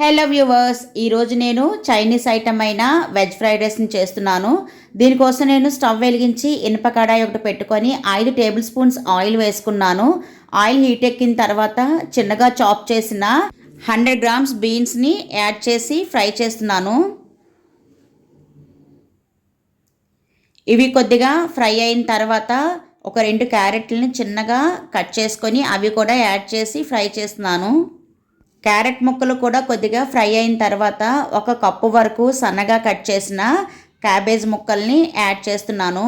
Hello viewers ఈరోజు నేను Chinese item అయిన వెజ్ ఫ్రైడ్ రైస్ని చేస్తున్నాను. దీనికోసం నేను స్టవ్ వెలిగించి ఇనుప కడాయి ఒకటి పెట్టుకొని ఐదు టేబుల్ స్పూన్స్ ఆయిల్ వేసుకున్నాను. ఆయిల్ హీట్ ఎక్కిన తర్వాత చిన్నగా చాప్ చేసిన హండ్రెడ్ గ్రామ్స్ బీన్స్ని యాడ్ చేసి ఫ్రై చేస్తున్నాను. ఇవి కొద్దిగా ఫ్రై అయిన తర్వాత ఒక రెండు క్యారెట్లని చిన్నగా కట్ చేసుకొని అవి కూడా యాడ్ చేసి ఫ్రై చేస్తున్నాను. క్యారెట్ ముక్కలు కూడా కొద్దిగా ఫ్రై అయిన తర్వాత ఒక కప్పు వరకు సన్నగా కట్ చేసిన క్యాబేజ్ ముక్కల్ని యాడ్ చేస్తున్నాను.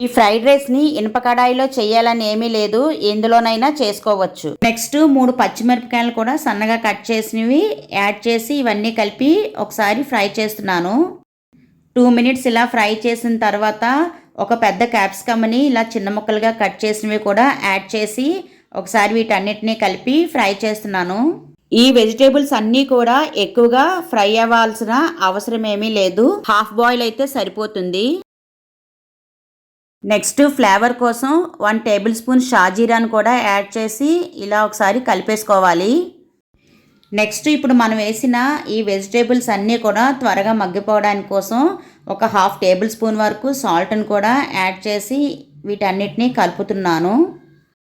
ఈ ఫ్రైడ్ రైస్ని ఇనుప కడాయిలో చేయాలని ఏమీ లేదు ఎందులోనైనా చేసుకోవచ్చు. నెక్స్ట్ మూడు పచ్చిమిరపకాయలు కూడా సన్నగా కట్ చేసినవి యాడ్ చేసి ఇవన్నీ కలిపి ఒకసారి ఫ్రై చేస్తున్నాను. టూ మినిట్స్ ఇలా ఫ్రై చేసిన తర్వాత ఒక పెద్ద క్యాప్సికమ్ని ఇలా చిన్న ముక్కలుగా కట్ చేసినవి కూడా యాడ్ చేసి ఒకసారి వీటన్నిటిని కలిపి ఫ్రై చేస్తున్నాను. ఈ వెజిటేబుల్స్ అన్నీ కూడా ఎక్కువగా ఫ్రై అవ్వాల్సిన అవసరం ఏమీ లేదు. హాఫ్ బాయిల్ అయితే సరిపోతుంది. నెక్స్ట్ ఫ్లేవర్ కోసం వన్ టేబుల్ స్పూన్ షాజీరాను కూడా యాడ్ చేసి ఇలా ఒకసారి కలిపేసుకోవాలి. నెక్స్ట్ ఇప్పుడు మనం వేసిన ఈ వెజిటేబుల్స్ అన్నీ కూడా త్వరగా మగ్గిపోవడానికి కోసం ఒక హాఫ్ టేబుల్ స్పూన్ వరకు సాల్ట్ని కూడా యాడ్ చేసి వీటన్నిటిని కలుపుతున్నాను.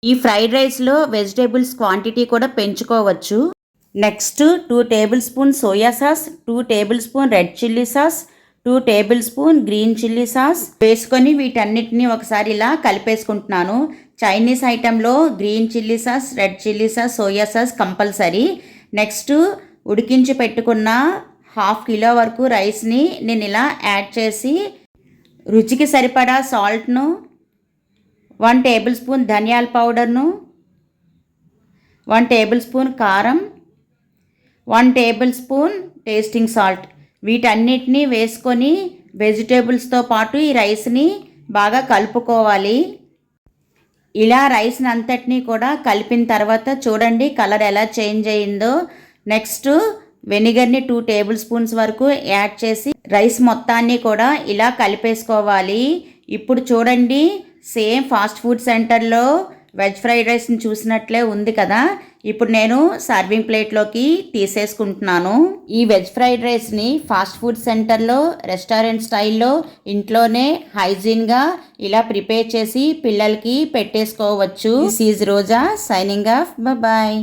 ఈ ఫ్రైడ్ రైస్లో వెజిటేబుల్స్ క్వాంటిటీ కూడా పెంచుకోవచ్చు. Next two tablespoon soya sauce two tablespoon red chilli sauce two tablespoon green chilli sauce. వేసుకొని వీటన్నిటిని ఒకసారి ఇలా కలిపేసుకుంటున్నాను. Chinese ఐటెంలో green chilli sauce red chilli sauce soya sauce compulsory. Next ఉడికించి పెట్టుకున్న హాఫ్ కిలో వరకు రైస్ని నేను ఇలా యాడ్ చేసి రుచికి సరిపడా సాల్ట్ను వన్ టేబుల్ స్పూన్ ధనియాల పౌడర్ను వన్ టేబుల్ స్పూన్ కారం one table spoon tasting salt. వీటన్నిటినీ వేసుకొని వెజిటేబుల్స్తో పాటు ఈ రైస్ని బాగా కలుపుకోవాలి. ఇలా రైస్ని అంతటినీ కూడా కలిపిన తర్వాత చూడండి కలర్ ఎలా చేంజ్ అయిందో. నెక్స్ట్ వెనిగర్ని టూ టేబుల్ స్పూన్స్ వరకు యాడ్ చేసి రైస్ మొత్తాన్ని కూడా ఇలా కలిపేసుకోవాలి. ఇప్పుడు చూడండి సేమ్ ఫాస్ట్ ఫుడ్ సెంటర్లో వెజ్ ఫ్రైడ్ రైస్ని చూసినట్లే ఉంది కదా. ఇప్పుడు నేను సర్వింగ్ ప్లేట్లోకి తీసేసుకుంటున్నాను. ఈ వెజ్ ఫ్రైడ్ రైస్ని ఫాస్ట్ ఫుడ్ సెంటర్లో రెస్టారెంట్ స్టైల్లో ఇంట్లోనే హైజీన్గా ఇలా ప్రిపేర్ చేసి పిల్లలకి పెట్టేసుకోవచ్చు. This is Roja signing off. Bye